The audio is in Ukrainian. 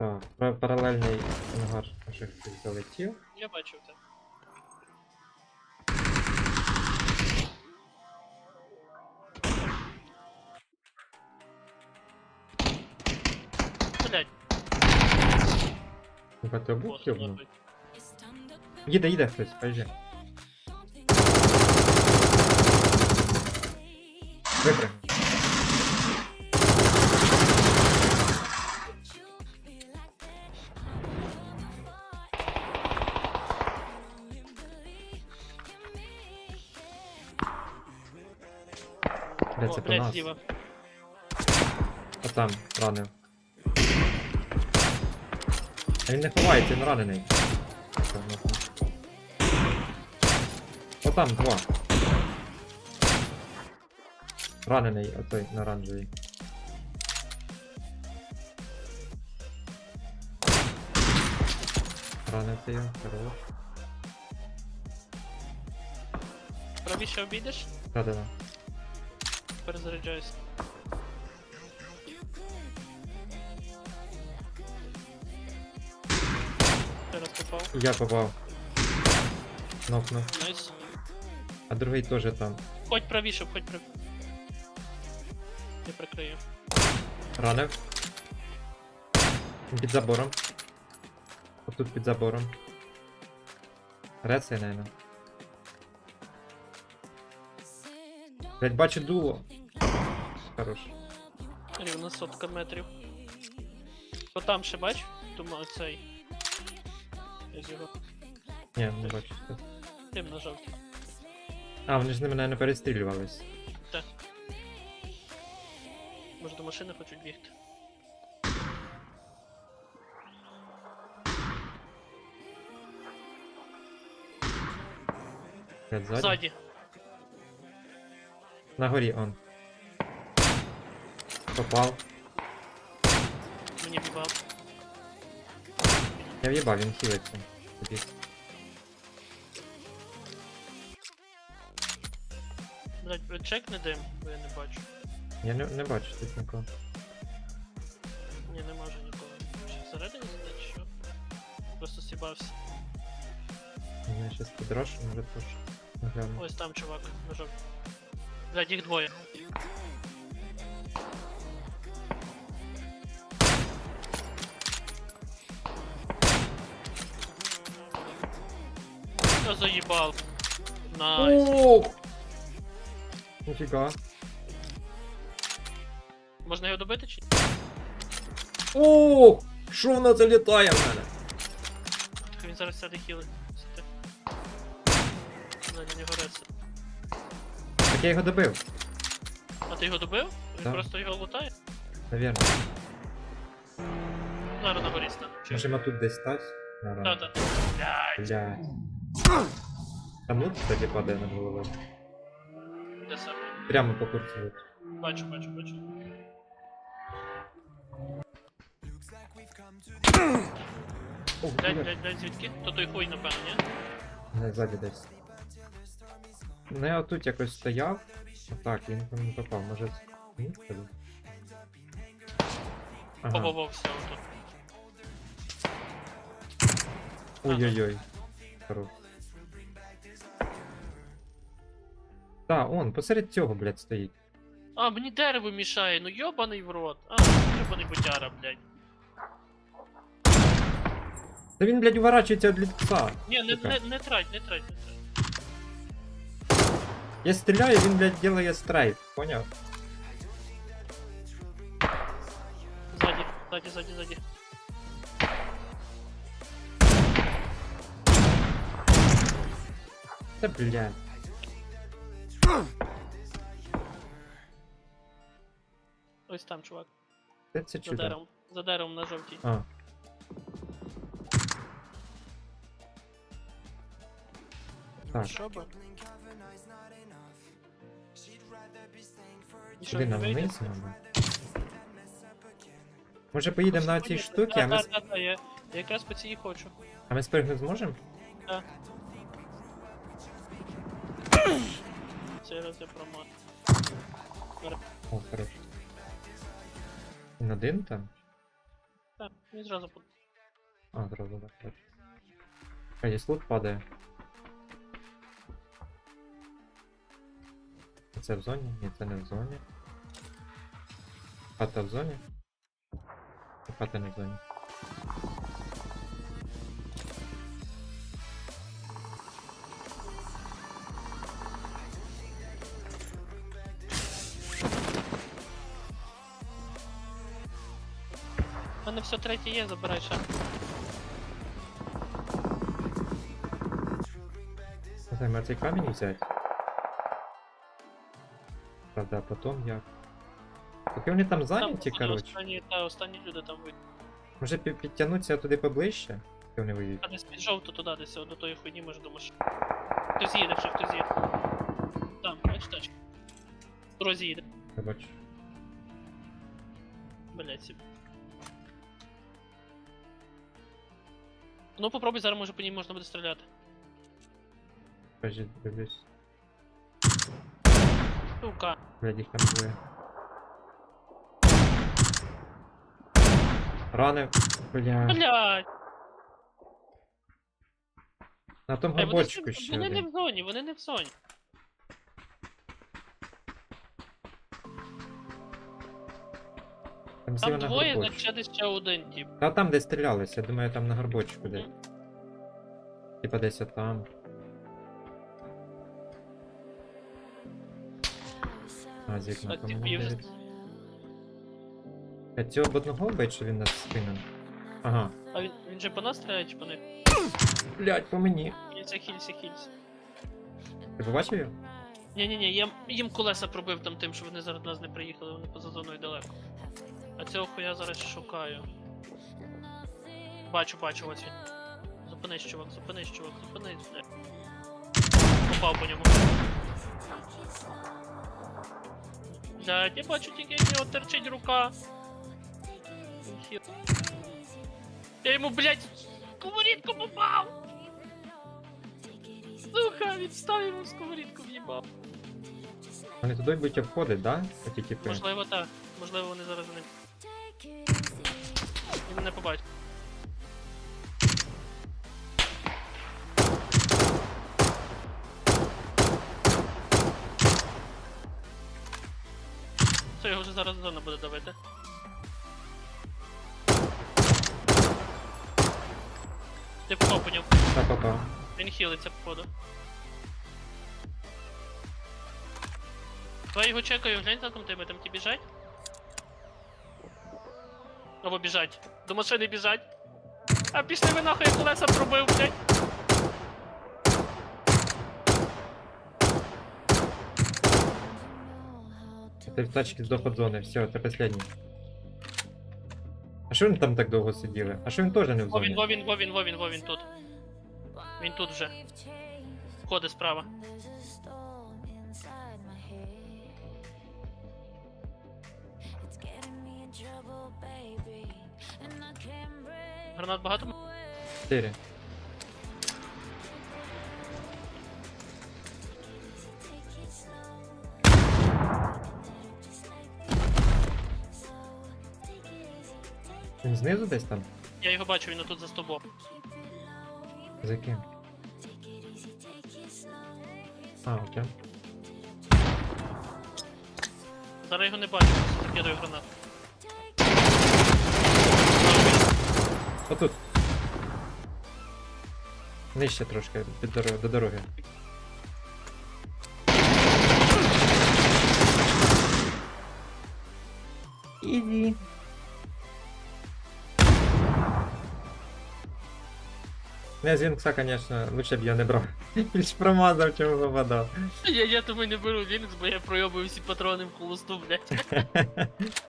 Так, пара- паралельний ангар наших хтось залетів. Я бачив те. Блять, Багато був бот йобнув. лопить. Їде, їде хтось, поїжджай. Випрям. Бля, О, це по блядь, нас. зліва. А там, ранив. А він не ховається, він ранений. О там два. Ранений, отой на оранжевій. Ранити його, хорош. Правіше обійдеш? Да-да-да. Перезаряджаюсь. Ще раз попав. Я попав. Нокнув. Найс. А другий теж там. Ходь правіше, ходь правіше. Я прикрию. Ранив. Під забором. Отут під забором. Рецей, наверное. Блять, бачу дуло. Хорош. Рівно сотка метрів. Бо там ще бач? Думаю, цей. Я з його. Ні, не бачу. Тим на жовтій. А, вони ж з ними, наверное, перестрілювались. Може до машини хочуть бігти. Ззаді. Ззаді. На горі он. Попав. Мені бівав. Я в'їбав, він хілиться. Тоді. Блять, чек не дим, бо я не бачу. Я не, не бачу тут нікого. Ні, не може нікого. Чи всередині сидить, що? Просто сібався. Я щас підрошу, може теж. Ось там чувак, на жовтій. Блять, їх двоє. Я заїбал. Найс. Оу! Ніфіга. Можна його добити чи? ні? О! Що воно залітає в мене? Так він зараз сяде хіли. Сяде. Ззаді нього реться. Так я його добив, А ти його добив? Він Так. просто його лутає? навірно. Зараз на горі стане. Можемо тут десь стать? Та, та. Блядь, Блядь. Там лут, кстати, падає над головою. де саме? Прямо по курсу лут. Бачу, бачу, бачу. Блядь. блядь, блядь, звідки? То той хуй, напевно, ні? Не, ззаді десь. Ну я отут якось стояв. Отак, він мені попав, може. Ні. Ага. Во-во-во, все, отут. Ой-ой-ой. Хорош. Та, он, посеред цього, блядь, стоїть. А, мені дерево мішає, ну йобаний в рот. А, йобаний бутяра, блядь. Та він, блядь, уворачується від лица. Ні, не, не, не трать, не трать, не трать. Я стріляю, він, блядь, делає страйк, поняв? Ззаді, ззаді, ззаді, ззаді. Та, блядь. Ось там, чувак. Де це За чудо? деревом. За деревом на жовтій. А. Так, Що би? Куди нам вниз, мабуть? Може поїдемо на ці штуки, а ми, Так, так, так, я, якраз по цій хочу. а ми спригнути зможемо? Так. Цей раз я промах. О, хорош. Він один там? Так. Він зразу под... А, зразу так. бачу. А, є лут падає. Це в зоні? Ні, це не в зоні. Хата в зоні? Хата не в зоні. У мене все третє є, забирай ще. Не знаю, може цей камінь взяти? Правда, а потом як? Поки вони там зайняті, походу, коротше. Останні, та, останні люди там вийдуть. Може пі- підтягнутися туди поближче? Поки вони виїдуть. А десь під жовту туди, десь до тої хуйні, може думаєш. Хтось їде, вже хтось їде. Там, бачиш тачка. В Дорозі їде. Я бачу. Блять. сіп. Ну попробуй, зараз може по ній можна буде стріляти. Кажіть, дивлюсь. Сука. Блядь, їх там двоє. Ранив. Бля. Блять. На тому Ей, вони, ще вони не один. в зоні, вони не в зоні. Там Там зліва на двоє, горбочку. значить ще десь ще один тип. Та там де стрілялися, я думаю, там на горбочку де. Мгм. Типа десь там. А, з вікна вже- дивиться. А цього б одного бить, що він нас спинив. Ага. А він, він же по нас стріляє чи по них? Блять, по мені. Хілься, хілься, хілься. Ти побачив його? Ні-ні-ні, я їм колеса пробив там тим, що вони зараз до нас не приїхали, вони поза зоною далеко. А цього хуя зараз шукаю. Бачу, бачу, ось він. Зупинись, чувак, зупинись, чувак, зупинись, бля. Попав по ньому. Блядь, я бачу тільки, як в нього терчить рука. Хі- Я йому, блядь, сковорідку попав! Сука, він став йому сковорідку в'їбав. Вони туди будуть обходити, да? Оті типи. Можливо, так. Можливо, вони зараз за ним. Він мене побачить. Все, його вже зараз зона буде давити. Ти попав по ньому. Та попав. Він хілиться, походу. Давай його чекаю, глянь за там тебе, там ті біжать. Або біжать. До машини біжать. А пішли ви нахуй, я колеса пробив, блядь. Ти в тачці здох від зони, все, це останній. Що він там так довго сиділи? А що він теж не в зоні? Вовін, Вовін, Вовін, Вовін тут. Він тут вже. Входить справа. Гранат багато? Чотири. Знизу десь там? Я його бачу, він тут за тобою. За ким? А, окей. Зараз його не бачу, закидаю гранат. Отут. Нижче трошки під дорогу, до дороги. Ізі. Не, з Вінкса, конечно, лучше б я не брав. Більш промазав, чим попадав. Я, я тому не беру Вінкс, бо я пройобую всі патрони в холосту, блядь.